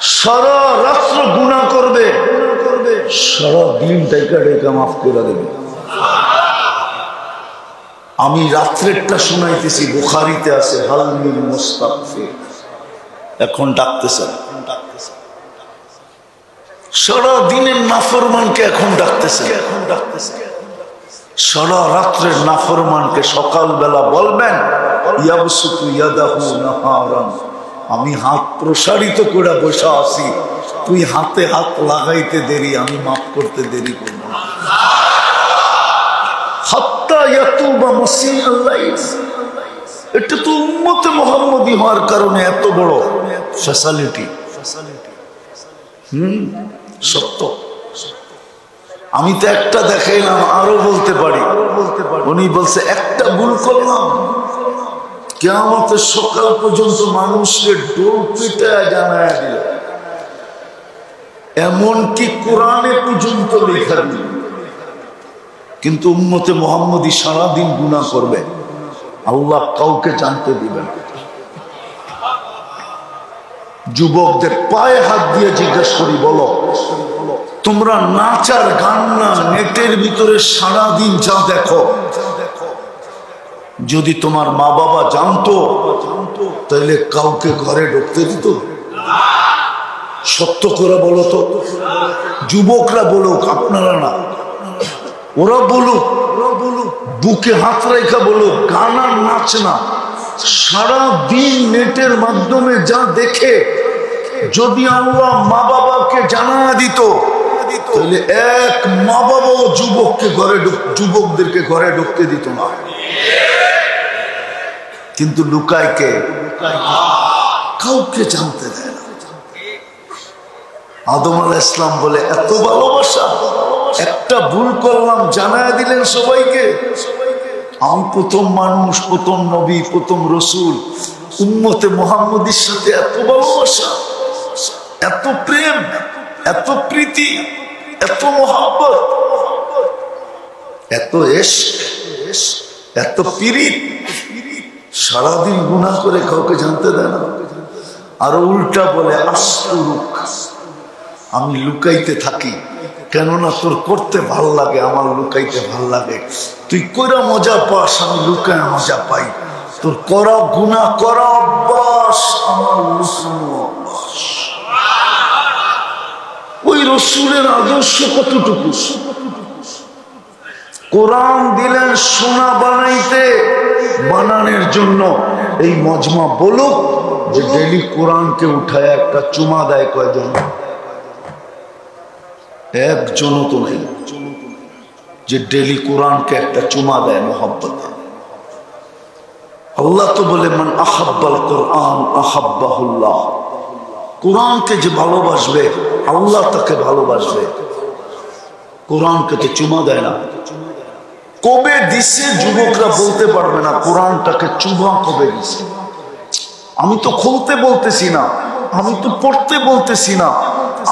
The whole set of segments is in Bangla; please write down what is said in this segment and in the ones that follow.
সারা রাত্র গুণা করবে। সারা দিন টাইকা মাফ করে দেবে। আমি রাত্রেরটা শোনাইতেছি, বুখারিতে আছে হালমিল মুস্তাফির এখন ডাকতেছে। সারা দিনের নাফরমানকে এখন ডাকতেছে এখন ডাকতেছে। সারা রাত্রের নাফরমানকে সকালবেলা বলবেন, ইয়াবসুতু ইয়াদাহু নাহারান। আমি হাত প্রসারিত করে বসে আছি। তুই হাতে হাত লাগাইতে দেরি, আমি মাফ করতে দেরি করব হওয়ার কারণে এত বড় হুম, সত্য। আমি তো একটা দেখাইলাম, আরও বলতে পারি। উনি বলছে, একটা ভুল করলাম। কেমতের সকাল পর্যন্ত মানুষকে ডোল পিটায় জানায় দিল। এমনকি কোরআনে পর্যন্ত লেখা দিল। কিন্তু উম্মতে মোহাম্মদী সারাদিন গুণা করবে। আল্লাহ কাউকে জানতে দিবেন। যুবকদের পায়ে হাত দিয়ে জিজ্ঞেস করি, বলো, তোমরা নাচ আর গান না নেটের ভিতরে সারাদিন যা দেখো? যদি তোমার মা বাবা জানতো তাহলে কাউকে ঘরে ঢুকতে দিত? সত্য করে বলো তো। যুবকরা বলুক, আপনারা না। ওরা বলুক, বুকে হাত রেখা বলুক, গান আর নাচ না। সারা দিন নেটের মাধ্যমে যা দেখে, যদি আল্লাহ মা বাবাকে জানা দিত তাহলে এক মা বাবাও যুবককে ঘরে যুবকদেরকে ঘরে ঢুকতে দিত না। কিন্তু লুকায় কে? কাউকে জানতে দেয় না। আদম আল ইসলাম বলে এত ভালোবাসা একটা ভুল করলাম জানায় দিলেন সবাইকে। আমি প্রথম মানুষ প্রথম নবী প্রথম রসুল। উম্মতে মোহাম্মদীর সাথে এত ভালোবাসা এত প্রেম এত প্রীতি এত মোহাম্মত এত এস এত পিরিত সারাদিন গুণা করে কাউকে জানতে দেয় না। আরও উল্টা বলে আস্তরুক আমি লুকাইতে থাকি। কেননা তোর করতে ভালো লাগে, আমার লুকাইতে ভালো লাগে। তুই কইরা মজা পাস, আমি লুকায় মজা পাই। তোর করা গুণা করা অভ্যাস, আমার ওই রসুলের আদর্শ কতটুকু? কোরআন দিলেন সোনা বানাইতে। বানানোর জন্য এই মজমা বলুক যে ডেলি কোরআনকে উঠায় একটা চুমা দেয় কয়জন? একজনও তো নেই। যে ডেলি কোরআনকে একটা চুমা দেয় মোহাব্বতে। আল্লাহ তো বলে, মান আহাব্বাল কোরআন, আহাব্বাহুল্লাহ। কোরআনকে যে ভালোবাসবে, আল্লাহ তাকে ভালোবাসবে। কোরআনকে তো চুমা দেয় না। কবে দিছে যুবকরা বলতে পারবে না, কোরআনটাকে চুমা কবে দিছে? আমি তো খুলতে বলতেছি না, আমি তো পড়তে বলতেছি না,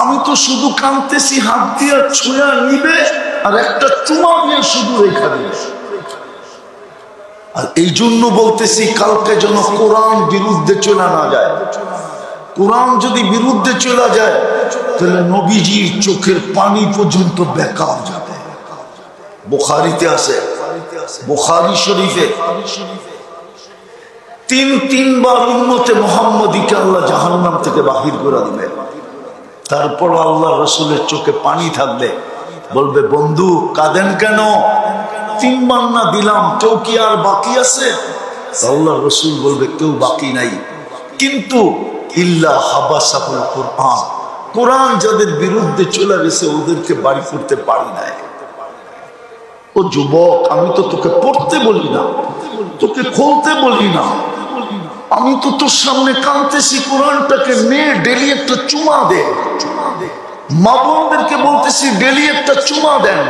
আমি তো শুধু কানতেছি, হাত দিয়ে ছুঁয়া নিবে আর একটা চুমা দিয়ে শুধু রেখা দিবে। আর এই জন্য বলতেছি, কালকে যেন কোরআন বিরুদ্ধে চলে না যায়। কোরআন যদি বিরুদ্ধে চলে যায়, তাহলে নবীজির চোখের পানি পর্যন্ত বেকার যাবে বুখারিতে আছে। বুখারি শরীফে তিন, তিনবার উন্মতে মোহাম্মদীকে আল্লাহ জাহান্নাম থেকে বাহির করে দিবে তারপর আল্লাহ রসুলের চোখে পানি থাকবে। বলবে, বন্ধু, কাঁদেন কেন? তিনবার না দিলাম, কেউ কি আর বাকি আছে? আল্লাহ রসুল বলবে, কেউ বাকি নাই। কিন্তু ইল্লা হাবাসাহুল কোরআন। কোরআন যাদের বিরুদ্ধে চলে গেছে, ওদেরকে বাড়ি করতে পারি নাই। ও যুবক, আমি তো তোকে পড়তে বলি না। তোকে খুলতে বলি না। আমি তো তোর সামনে কাঁদতেছি, কোরআনটাকে নে ডেলি একটা চুমা দে। মা বোনদেরকে বলতেছি, ডেলি একটা চুমা দেন।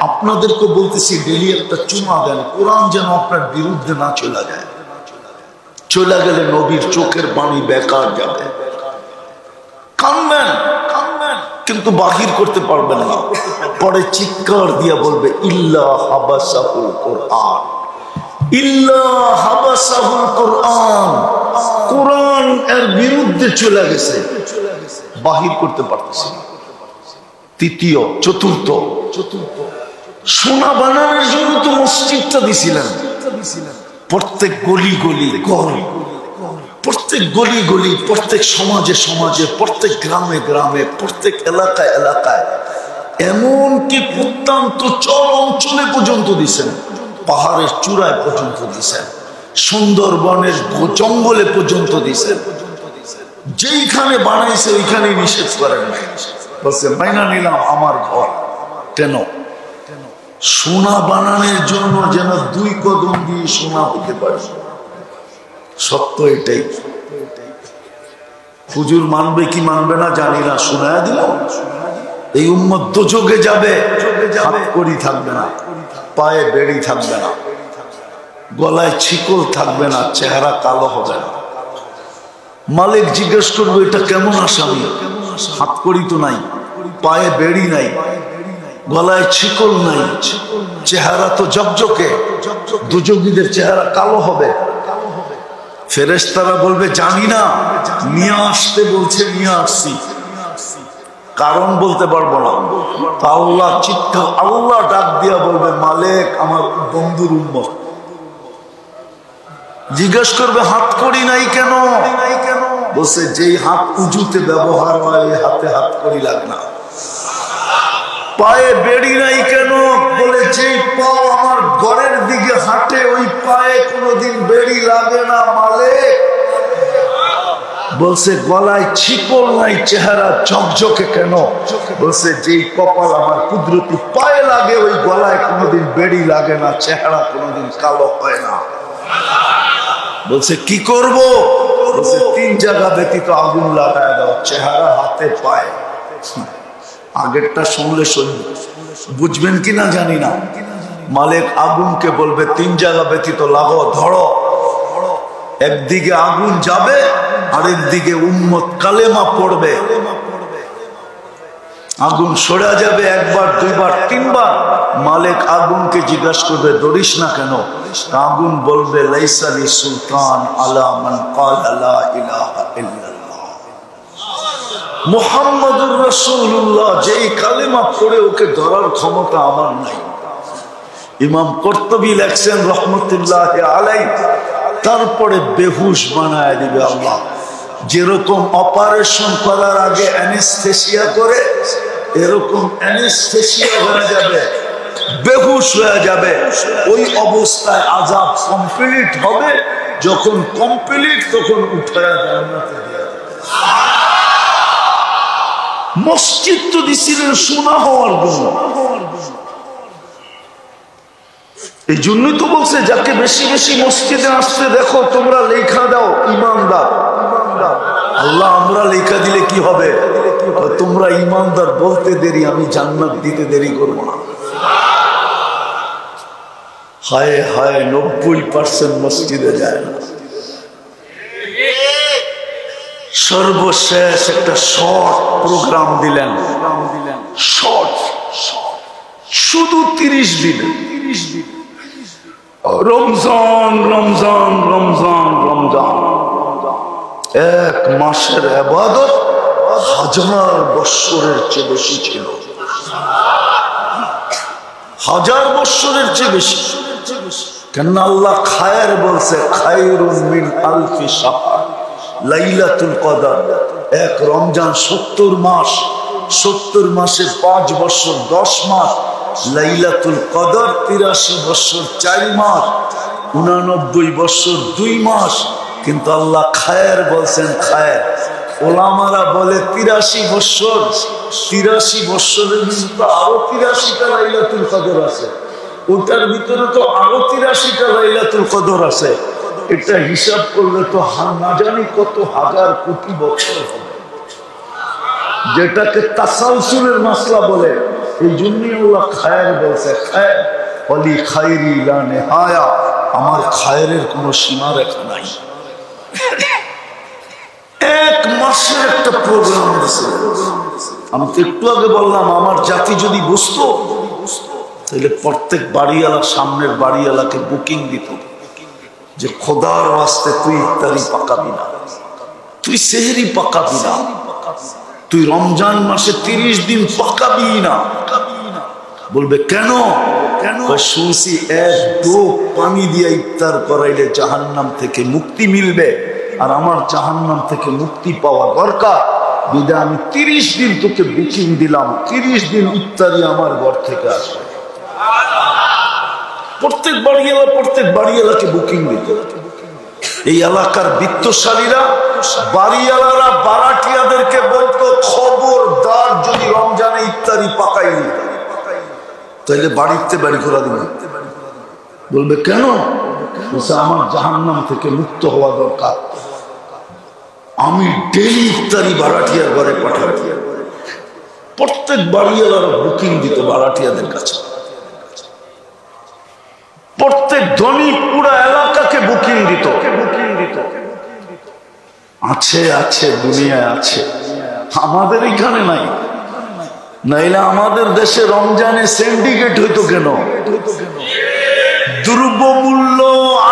আপনাদেরকে বলতেছি, ডেলি একটা চুমা দেন। কোরআন যেন আপনার বিরুদ্ধে না চলে যায়। চলে গেলে নবীর চোখের পানি বেকার যাবে। কানবেন কানবেন, কিন্তু বাহির করতে পারবেন না। পরে চিৎকার দিয়া বলবে, ইল্লা হাবাসাহুল কোরআন। ইল্লা হাবাসাহুল কোরআন। কোরআন এর বিরুদ্ধে চলে গেছে। বাহির করতে পারতেছে তৃতীয়, চতুর্থ। চতুর্থ সোনা বানানোর জন্য তো মসজিদটা দিছিলেন প্রত্যেক গলি গলি প্রত্যেক গলি গলি, প্রত্যেক সমাজে সমাজে, প্রত্যেক গ্রামে গ্রামে, প্রত্যেক এলাকায় এলাকায় এমনকি প্রত্যন্ত চর অঞ্চলে পর্যন্ত দিছেন। পাহাড়ের চূড়ায় পর্যন্ত দিছেন। সুন্দরবনের জঙ্গলে পর্যন্ত দিছেন। যেইখানে বানাইছে ওইখানে নিষেধ করেন বলছে, মাইনা নিলাম আমার ঘর। কেন? সোনা বানানোর জন্য যেন দুই কদম দিয়ে সোনা হতে পারে। সত্য এটাই। হুজুর মানবে কি মানবে না জানি না, শোনায় দিল এই উম্মত দোযোগে যাবে। করি থাকবে না পায়ে বেড়ি থাকবে না গলায় ছিকল থাকবে না চেহারা কালো হবে না। মালিক জিজ্ঞেস করব এটা কেমন আসামি? হাত করি তো নাই পায়ে বেড়ি নাই গলায় ছিকল নাই চেহারা তো জকজকে দুযোগীদের চেহারা কালো হবে। ফেরেশতারা বলবে জানি না নিয়ে আসতে বলছে নিয়ে আসছি। কারণ বলতে পারব না। আল্লাহ চিৎকার, আল্লাহ ডাক দিয়া বলবে, মালিক, আমার বন্ধুর উম্মত। জিজ্ঞেস করবে, হাত করি নাই কেন? বলছে, যেই হাত উজুতে ব্যবহার হয় হাতে হাত করি লাগ না। পায়ে বেড়ি নাই কেন? বলে, যেই পা আমার ঘরের দিকে হাঁটে, ওই পায়ে কোনোদিন বেড়ি লাগে না, মালিক। বলছে, গলায় ছিপল নাই, চেহারা ঝকঝকে কেন? বলছে, যেই কপাল আমার কুদরতি পায়ে লাগে, ওই গলায় কোনোদিন বেড়ি লাগে না, চেহারা কোনোদিন কালো হয় না। বলছে, কি করব? বলছে, তিন জায়গা ব্যতীত আগুন লাগায় দাও, চেহারা হাতে পায়ে। আগেরটা শুনলে শুনবে বুঝবেন কিনা জানি না। মালিক আগুনকে বলবে, তিন জায়গা ব্যতীত লাগো, ধরো। একদিকে আগুন যাবে আরেক দিকে উম্মত কালেমা পড়বে। আগুন সরা যাবে একবার, দুইবার, তিনবার। মালিক আগুনকে জিজ্ঞাসা করবে দরিস না কেন? আগুন বলবে লাইসালি সুলতান আলা মান কাল যেই কালেমা পড়ে ওকে ধরার ক্ষমতা আমার নাই। ইমাম কর্তবী লেখছেন রহমতুল্লাহ আলাই তারপরে বেহুশ বানায় দিবে আল্লাহ। যেরকম অপারেশন করার আগে অ্যানেস্থেসিয়া করে, এরকম অ্যানেস্থেসিয়া হয়ে যাবে, বেহুশ হয়ে যাবে। ওই অবস্থায় আজাব কমপ্লিট হবে, যখন কমপ্লিট তখন উঠে জান্নাতে। মসজিদ তো দিছিলেন সোনা হওয়ার জন্য। এই জন্যই তো বলছে যাকে বেশি বেশি মসজিদে আসতে দেখো তোমরা লেখা দাও ইমানদার। আল্লাহ আমরা লেখা দিলে কি হবে? তোমরা ইমানদার বলতে দেরি আমি জান্নাত দিতে দেরি করব না। হায় হায় নব্বই পার্সেন্ট মসজিদে যায় না। সর্বশেষ একটা শর্ট প্রোগ্রাম দিলেন। শর্ট শুধু তিরিশ দিন। রমজান রমজান রমজান রমজান। এক মাসের আবাদত হাজার বৎসরের চেয়ে বেশি ছিল। হাজার বৎসরের চেয়ে বেশি। কেন আল্লাহ খায়ের বলছে, খায়রুম মিন আলফি লাইলাতুল কদর। এক রমজান সত্তর মাস, সত্তর মাসে পাঁচ বছর, দশ মাস লাইলাতুল কদর তিরাশি বছর, চার মাস, উনানব্বই বছর, দুই মাস। কিন্তু আল্লাহ খায়ের বলছেন, খায়ের। ওলামারা বলে, তিরাশি বছর, তিরাশি বছরের ভিতরে আরও তিরাশিটা লাইলাতুল কদর আছে। ওটার ভিতরে তো আরও তিরাশিটা লাইলাতুল কদর আছে। এটা হিসাব করলে তো না জানি কত হাজার কোটি বছর হবে। যেটাকে তাসাউসুলের মাসলা বলে এই জন্যই আল্লাহ খায়ের বলছে, খায়ের, অলি খায়রি লা নেহায়া। আমার খায়ের কোনো সীমা রেখা নাই। এক মাসের একটা প্রোগ্রাম আছে আমি তো একটু আগে বললাম, আমার জাতি যদি বুঝতো, তাহলে প্রত্যেক বাড়িওয়ালা সামনের বাড়িওয়ালাকে বুকিং দিত। যে খোদার ওয়াস্তে তুই ইত্যাদি পাকাবি না, তুই সেহেরি পাকাবি না। তুই রমজান মাসে তিরিশ দিন পাকাবি না। বলবে, কেন? কেন? শুনছি এক ডোব পানি দিয়ে ইফতার করাইলে জাহান্নাম থেকে মুক্তি মিলবে। আর আমার জাহান্নাম থেকে মুক্তি পাওয়া দরকার। বিদা আমি তিরিশ দিন তোকে বুকিং দিলাম, তিরিশ দিন ইফতারি আমার ঘর থেকে আসবে। প্রত্যেক বাড়িওয়ালা, প্রত্যেক বাড়িওয়ালাকে বুকিং দিত এই এলাকার বিত্তশালীরা, বাড়িওয়ালারা, বারাটিয়াদেরকে বলতো তাইলে বাড়িতে বাড়ি করে দিবে। বলবে, কেন? আমার জাহান্নাম থেকে মুক্ত হওয়া দরকার। আমি ডেলি ইফতারি বারাটিয়ার ঘরে পাঠাবো। প্রত্যেক বাড়িওয়ালারা বুকিং দিত বারাটিয়াদের কাছে। প্রত্যেক ধনী পুরা এলাকাকে বুকিং দিত বুকিং দিত। আছে আছে, দুনিয়ায় আছে। আমাদের এখানে নাই। নাইলে আমাদের দেশে রমজানে সিন্ডিকেট হইতো কেন? দ্রব্যমূল্য,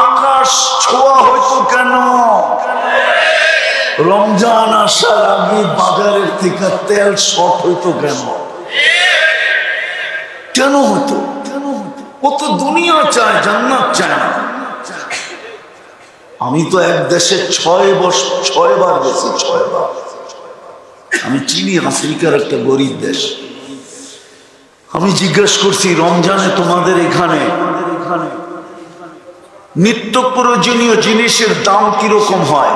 আকাশ ছোঁয়া হইতো কেন? রমজান আসার আগে বাজারের থেকে তেল শর্ট হইতো কেন? কেন হতো কেন হতো দুনিয়া চায়, জান্নাত চায় না। আমি তো এক দেশে ছয় বছর ছয় বার গেছি ছয় বার আমি চিনি, আফ্রিকার একটা গরিব দেশ। আমি জিজ্ঞেস করছি, রমজানে তোমাদের এখানে নিত্য প্রয়োজনীয় জিনিসের দাম কীরকম হয়?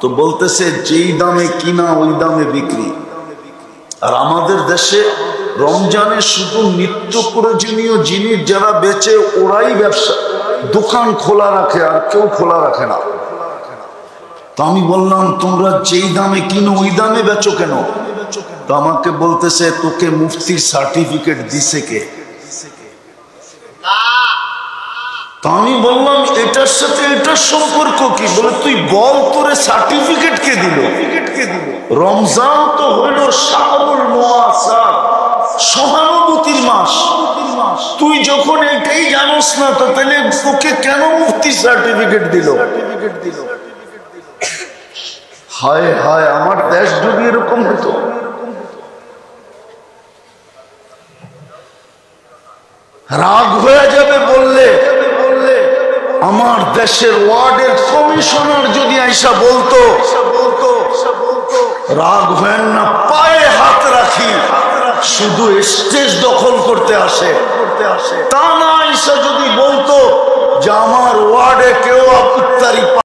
তো বলতেছে, যেই দামে কিনা, ওই দামে বিক্রি। আর আমাদের দেশে রমজানে শুধু নিত্য প্রয়োজনীয় জিনিস যারা বেচে, ওরাই ব্যবসা দোকান খোলা রাখে, আর কেউ খোলা রাখে না। তো আমি বললাম, তোমরা যেই দামে কিনো, ওই দামে বেচো কেন? তো আমাকে বলতেছে, তোকে মুফতির সার্টিফিকেট দিছে কে? তো আমি বললাম, এটার সাথে এটার সম্পর্ক কি? বলে, তুই বল, তোরে সার্টিফিকেট কে দিল? রমজান তো হইল শাহরুল সহানুভূতির মাস। তুই যখন এটাই জানোস না, তো তাহলে তোকে কেন মুফতি সার্টিফিকেট দিল? হায় হায়, আমার দেশ যদি এরকম হতো। রাগ হয়ে যাবে বললে, আমার দেশের ওয়ার্ডের কমিশনার যদি আইসা বলতো, রাগ হয়েন না, পায়ে হাত রাখি, শুধু স্টেজ দখল করতে আসে। তা না আইসা যদি বলতো যে আমার ওয়ার্ডে কেউ ইফতারি